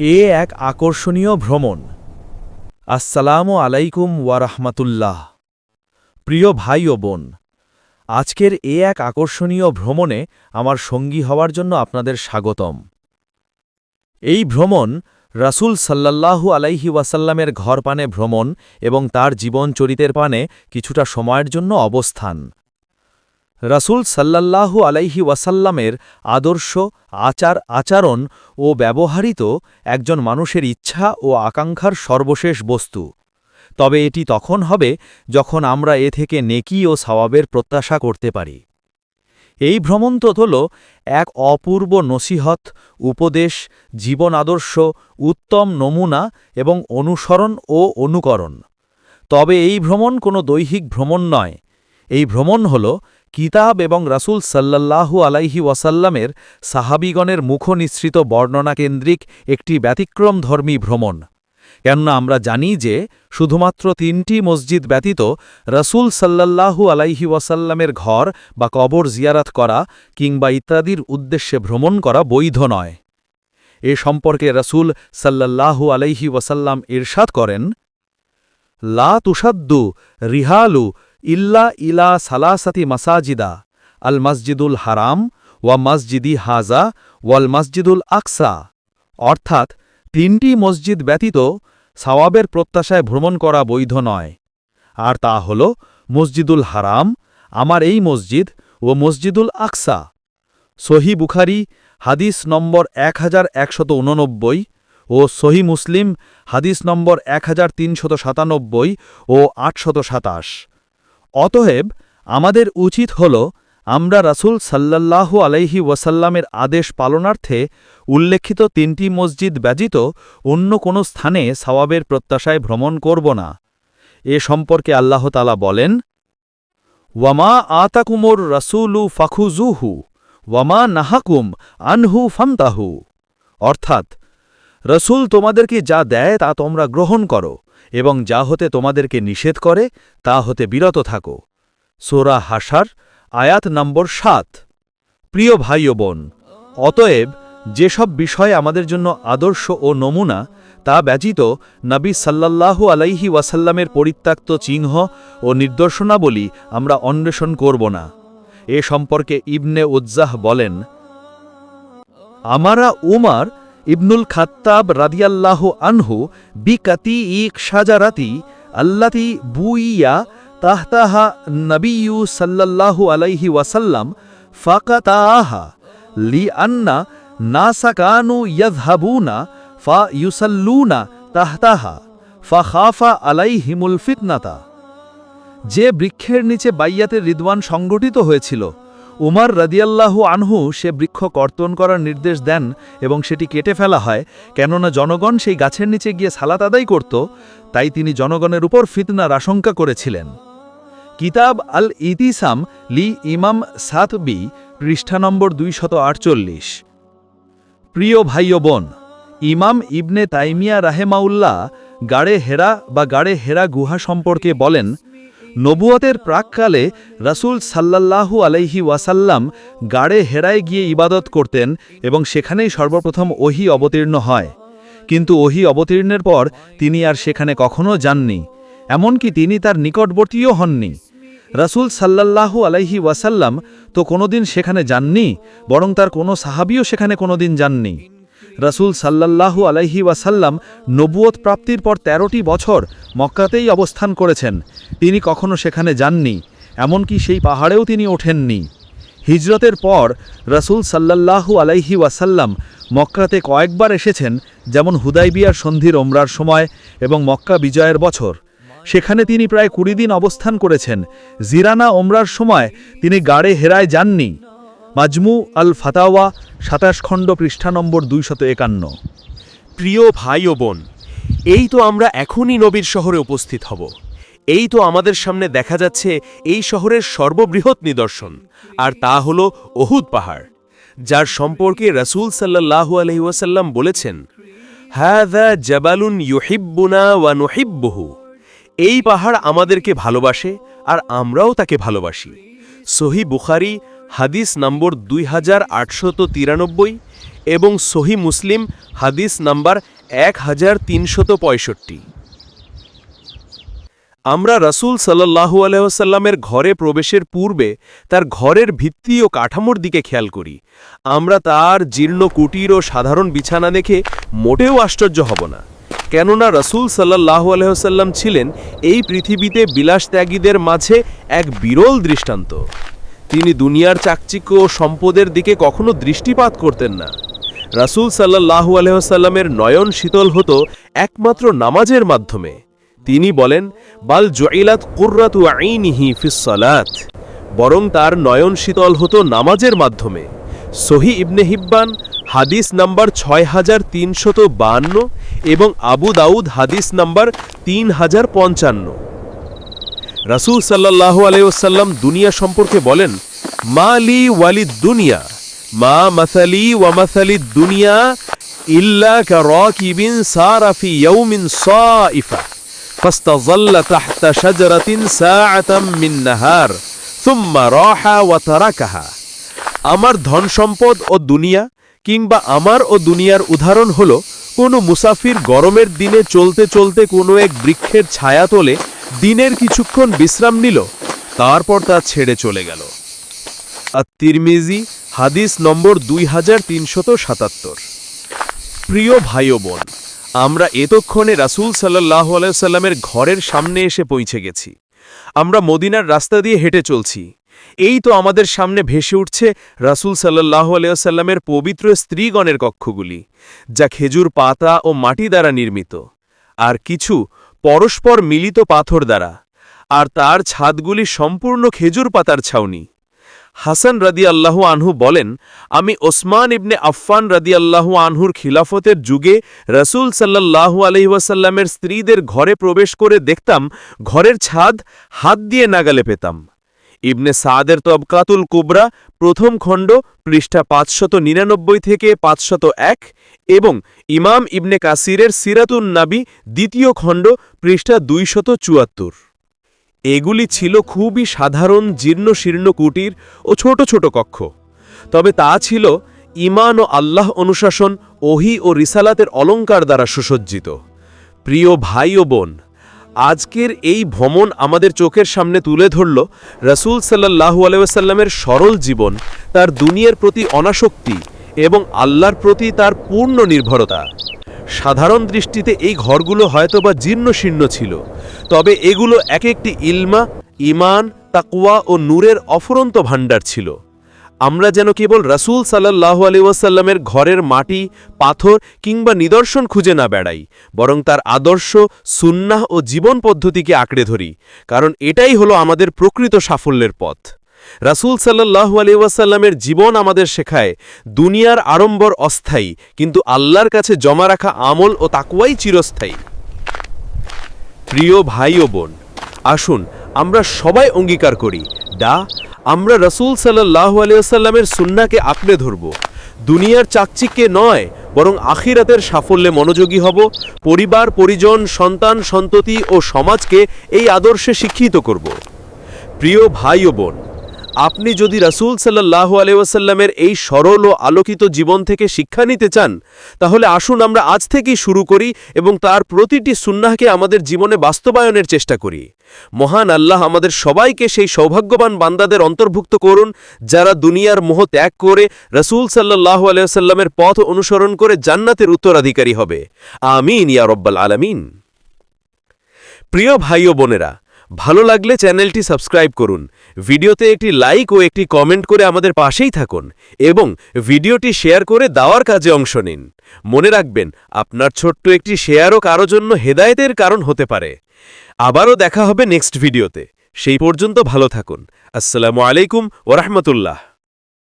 এ এক আকর্ষণীয় ভ্রমণ। আসসালামু আলাইকুম ওয়ারাহমাতুল্লাহ প্রিয় ভাই ও বোন, আজকের এ এক আকর্ষণীয় ভ্রমণে আমার সঙ্গী হওয়ার জন্য আপনাদের স্বাগতম। এই ভ্রমণ রাসূল সাল্লাল্লাহু আলাইহি ওয়াসাল্লামের ঘর পানে ভ্রমণ এবং তার জীবন চরিতের পানে কিছুটা সময়ের জন্য অবস্থান। রাসূল সাল্লাল্লাহু আলাইহি ওয়াসাল্লামের আদর্শ, আচার, আচরণ ও ব্যবহারিত একজন মানুষের ইচ্ছা ও আকাঙ্ক্ষার সর্বশেষ বস্তু। তবে এটি তখন হবে যখন আমরা এ থেকে নেকি ও সওয়াবের প্রত্যাশা করতে পারি। এই ভ্রমণ হল এক অপূর্ব নসিহত, উপদেশ, জীবন আদর্শ, উত্তম নমুনা এবং অনুসরণ ও অনুকরণ। তবে এই ভ্রমণ কোনো দৈহিক ভ্রমণ নয় এই ভ্রমণ হল কিতাব এবং রাসূল সাল্লাল্লাহু আলাইহি ওয়াসাল্লামের সাহাবিগণের মুখনিসৃত বর্ণনাকেন্দ্রিক একটি ব্যতিক্রমধর্মী ভ্রমণ। কেননা আমরা জানি যে শুধুমাত্র তিনটি মসজিদ ব্যতীত রসুল সাল্লাল্লাহু আলাইহি ওয়াসাল্লামের ঘর বা কবর জিয়ারাত করা কিংবা ইত্যাদির উদ্দেশ্যে ভ্রমণ করা বৈধ নয়। এ সম্পর্কে রসুল সাল্লাল্লাহু আলাইহি ওয়াসাল্লাম ইরশাদ করেন, লা তুষাদ্দু রিহালু ইল্লা ইলা সালাসাতি মাসাজিদা, আল মসজিদুল হারাম ওয়া মসজিদি হাজা ওয়াল মসজিদুল আকসা। অর্থাৎ, তিনটি মসজিদ ব্যতীত সওয়াবের প্রত্যাশায় ভ্রমণ করা বৈধ নয়। আর তা হল মসজিদুল হারাম, আমার এই মসজিদ, ও মসজিদুল আকসা। সহি বুখারি, হাদিস নম্বর এক ও সহি মুসলিম, হাদিস নম্বর এক ও আটশত অতএব আমাদের উচিত হল আমরা রাসূল সাল্লাল্লাহু আলাইহি ওয়াসাল্লামের আদেশ পালনার্থে উল্লেখিত তিনটি মসজিদ ব্যতীত অন্য কোনো স্থানে সওয়াবের প্রত্যাশায় ভ্রমণ করব না। এ সম্পর্কে আল্লাহ তালা বলেন, ওয়ামা আতাকুমর রাসূলু ফাখুজুহু ওয়ামা নাহাকুম আনহু ফান্তাহু অর্থাৎ, রসুল তোমাদেরকে যা দেয় তা তোমরা গ্রহণ করো। এবং যা হতে তোমাদেরকে নিষেধ করে, তা হতে বিরত থাকো। সোরা হাসার আয়াত নম্বর সাত। প্রিয় ভাই ও বোন, অতএব যেসব বিষয় আমাদের জন্য আদর্শ ও নমুনা, তা ব্যতীত নবী সাল্লাল্লাহু আলাইহি ওয়াসাল্লামের পরিত্যক্ত চিহ্ন ও নির্দর্শনাবলী আমরা অন্বেষণ করব না। এ সম্পর্কে ইবনে উজ্জাহ বলেন, আমারা উমার ইবনুল খাত্তাব রাদিয়াল্লাহ আনহু বিকাতি ইক সাজারাতি আল্লাতি বুইয়া তাহতাহা নবিয়ু সাল্লাল্লাহু আলাইহি ওয়াসাল্লাম ফাকাতাহা লি আন্না নাসাকানু ইয়াযহাবুনা ফা ইউসাল্লুনা তাহতাহা ফা খাফা আলাইহিমুল ফিতনাতা। যে বৃক্ষের নিচে বাইয়াতের রিদওয়ান সংগঠিত হয়েছিল উমার রাদিয়াল্লাহু আনহু সে বৃক্ষ কর্তন করার নির্দেশ দেন এবং সেটি কেটে ফেলা হয়, কেননা জনগণ সেই গাছের নিচে গিয়ে সালাত আদায় করত, তাই তিনি জনগণের উপর ফিতনার আশঙ্কা করেছিলেন। কিতাব আল ইতিসাম লি ইমাম সাত বি পৃষ্ঠা নম্বর দুইশত আটচল্লিশ। প্রিয় ভাই বোন, ইমাম ইবনে তাইমিয়া রাহেমাউল্লাহ গাড়ে হেরা বা গাড়ে হেরা গুহা সম্পর্কে বলেন নবুয়তের প্রাককালে রাসূল সাল্লাল্লাহু আলাইহি ওয়াসাল্লাম গাড়ে হেরায় গিয়ে ইবাদত করতেন এবং সেখানেই সর্বপ্রথম ওহি অবতীর্ণ হয়। কিন্তু ওহি অবতীর্ণের পর তিনি আর সেখানে কখনও যাননি, এমনকি তিনি তার নিকটবর্তীও হননি। রাসূল সাল্লাল্লাহু আলাইহি ওয়াসাল্লাম তো কোনোদিন সেখানে যাননি, বরং তার কোনো সাহাবিও সেখানে কোনোদিন যাননি। রাসূল সাল্লাল্লাহু আলাইহি ওয়াসাল্লাম নবুয়ত প্রাপ্তির পর ১৩টি বছর মক্কাতেই অবস্থান করেছেন। তিনি কখনো সেখানে যাননি, এমনকি সেই পাহাড়েও তিনি ওঠেননি। হিজরতের পর রাসূল সাল্লাল্লাহু আলাইহি ওয়াসাল্লাম মক্কাতে কয়েকবার এসেছেন, যেমন হুদাইবিয়ার সন্ধির ওমরার সময় এবং মক্কা বিজয়ের বছর। সেখানে তিনি প্রায় কুড়ি দিন অবস্থান করেছেন। জিরানা ওমরার সময় তিনি গাড়ে হেরায় যাননি। মাজমু আল ফাতাওয়া সাতাশ খণ্ড পৃষ্ঠা নম্বর দুইশত একান্ন। প্রিয় ভাই ও বোন, এই তো আমরা এখনই নবীর শহরে উপস্থিত হব। এই তো আমাদের সামনে দেখা যাচ্ছে এই শহরের সর্ববৃহৎ নিদর্শন, আর তা হল ওহুদ পাহাড়, যার সম্পর্কে রাসূল সাল্লাল্লাহু আলহি ওয়াসাল্লাম বলেছেন হ্যাদা জাবালুন ইউহিব্বুনা ওয়া নুহিব্বুহু। এই পাহাড় আমাদেরকে ভালোবাসে, আর আমরাও তাকে ভালোবাসি। সহি বুখারি হাদিস নম্বর দুই হাজার আটশত তিরানব্বই এবং সহি মুসলিম হাদিস নাম্বার এক হাজার তিনশত পঁয়ষট্টি। আমরা রাসূল সাল্লাহু আলহামের ঘরে প্রবেশের পূর্বে তার ঘরের ভিত্তি ও কাঠামোর দিকে খেয়াল করি। আমরা তার জীর্ণ কুটির ও সাধারণ বিছানা দেখে মোটেও আশ্চর্য হব না। কেননা রসুল সাল্লাহু আলহাম ছিলেন এই পৃথিবীতে বিলাসত্যাগীদের মাঝে এক বিরল দৃষ্টান্ত। তিনি দুনিয়ার চাকচিক্য ও সম্পদের দিকে কখনো দৃষ্টিপাত করতেন না। রাসূল সাল্লাহু আলহামের নয়ন শীতল হতো একমাত্র নামাজের মাধ্যমে। তিনি বলেন, বাল জয়িলাত কুর্রাতু আইনিহি ফিসলাত বরং তার নয়ন শীতল হতো নামাজের মাধ্যমে। সহি ইবনে হিব্বান হাদিস নাম্বার ছয় হাজার তিনশত বান্ন এবং আবু দাউদ হাদিস নাম্বার তিন হাজার পঞ্চান্ন। রাসূল সাল্লাল্লাহু আলাইহি ওয়াসাল্লাম দুনিয়া সম্পর্কে বলেন মা লি ওয়ালিদ দুনিয়া মা মাসালি ওয়া মাসালি দুনিয়া ইল্লা কারাকিবিন সারা ফি ইয়াউমিন সাইফা فاستظل تحت شجرة ساعة من نهار ثم راح وتركها আমার ধন সম্পদ ও দুনিয়া কিংবা আমার ও দুনিয়ার উদাহরণ হলো কোনো মুসাফির গরমের দিনে চলতে চলতে কোনো এক বৃক্ষের ছায়া তোলে দিনের কিছুক্ষণ বিশ্রাম নিল, তারপর তা ছেড়ে চলে গেল। আর তিরমিজি, হাদিস নম্বর দুই হাজার তিনশত সাতাত্তর। প্রিয় ভাই বোন, আমরা এতক্ষণে রাসূল সাল্লাহ আলাইসাল্লামের ঘরের সামনে এসে পৌঁছে গেছি। আমরা মদিনার রাস্তা দিয়ে হেঁটে চলছি। এই তো আমাদের সামনে ভেসে উঠছে রাসূল সাল্লাহ আলাইসাল্লামের পবিত্র স্ত্রীগণের কক্ষগুলি, যা খেজুর পাতা ও মাটি দ্বারা নির্মিত। আর কিছু পরস্পর মিলিত পাথর দ্বারা, আর তার ছাদগুলি সম্পূর্ণ খেজুর পাতার ছাউনি। হাসান রাদি আল্লাহু আনহু বলেন, আমি ওসমান ইবনে আফফান রাদি আল্লাহু আনহুর খিলাফতের যুগে রসুল সাল্লাহু আলহিউসাল্লামের স্ত্রীদের ঘরে প্রবেশ করে দেখতাম, ঘরের ছাদ হাত দিয়ে নাগালে পেতাম। ইবনে সাদের তবকাতুল কুবরা প্রথম খণ্ড পৃষ্ঠা পাঁচশত নিরানব্বই থেকে পাঁচশত এক এবং ইমাম ইবনে কাসিরের সিরাতুন নাবি দ্বিতীয় খণ্ড পৃষ্ঠা দুইশত চুয়াত্তর। এগুলি ছিল খুবই সাধারণ জীর্ণ শীর্ণ কুটির ও ছোট ছোট কক্ষ। তবে তা ছিল ইমান ও আল্লাহ অনুশাসন, ওহি ও রিসালাতের অলঙ্কার দ্বারা সুসজ্জিত। প্রিয় ভাই ও বোন আজকের এই ভ্রমণ আমাদের চোখের সামনে তুলে ধরল রসুল সাল্লাহু আলাইসাল্লামের সরল জীবন, তার দুনিয়ার প্রতি অনাসক্তি এবং আল্লাহর প্রতি তার পূর্ণ নির্ভরতা। সাধারণ দৃষ্টিতে এই ঘরগুলো হয়তোবা জীর্ণ শীর্ণ ছিল, তবে এগুলো এক একটি ইলমা ইমান তাকুয়া ও নূরের অফুরন্ত ভাণ্ডার ছিল। আমরা যেন কেবল রাসূল সাল্লাহ আলি ওয়াসাল্লামের ঘরের মাটি, পাথর কিংবা নিদর্শন খুঁজে না বেড়াই, বরং তার আদর্শ, সুন্নাহ ও জীবন পদ্ধতিকে আঁকড়ে ধরি, কারণ এটাই হলো আমাদের প্রকৃত সাফল্যের পথ। রাসূল সাল্লাহু আলিউসাল্লামের জীবন আমাদের শেখায়, দুনিয়ার আড়ম্বর অস্থায়ী, কিন্তু আল্লাহর কাছে জমা রাখা আমল ও তাকুয়াই চিরস্থায়ী। প্রিয় ভাই ও বোন, আসুন আমরা সবাই অঙ্গীকার করি ডা আমরা রসুল সাল্লাহ আলিয়াল্লামের সুন্নাকে আঁকড়ে ধরব। দুনিয়ার চাকচিক্যে নয়, বরং আখিরাতের সাফল্যে মনোযোগী হব। পরিবার, পরিজন, সন্তান, সন্ততি ও সমাজকে এই আদর্শে শিক্ষিত করব। প্রিয় ভাই ও বোন আপনি যদি রাসূল সাল্লাহ আলহামের এই সরল ও আলোকিত জীবন থেকে শিক্ষা নিতে চান, তাহলে আসুন আমরা আজ থেকেই শুরু করি এবং তার প্রতিটি সুন্নাহকে আমাদের জীবনে বাস্তবায়নের চেষ্টা করি। মহান আল্লাহ আমাদের সবাইকে সেই সৌভাগ্যবান বান্দাদের অন্তর্ভুক্ত করুন, যারা দুনিয়ার মোহ ত্যাগ করে রসুল সাল্লাহ আলহামের পথ অনুসরণ করে জান্নাতের উত্তরাধিকারী হবে। আমিন, ইয়া রব্বাল আলমিন। প্রিয় ভাই ও বোনেরা, ভালো লাগলে চ্যানেলটি সাবস্ক্রাইব করুন ভিডিওতে একটি লাইক ও একটি কমেন্ট করে আমাদের পাশেই থাকুন এবং ভিডিওটি শেয়ার করে দেওয়ার কাজে অংশ নিন। মনে রাখবেন, আপনার ছোট্ট একটি শেয়ারও কারও জন্য হেদায়েতের কারণ হতে পারে। আবারও দেখা হবে নেক্সট ভিডিওতে। সেই পর্যন্ত ভালো থাকুন। আসসালামু আলাইকুম ওরহমতুল্লাহ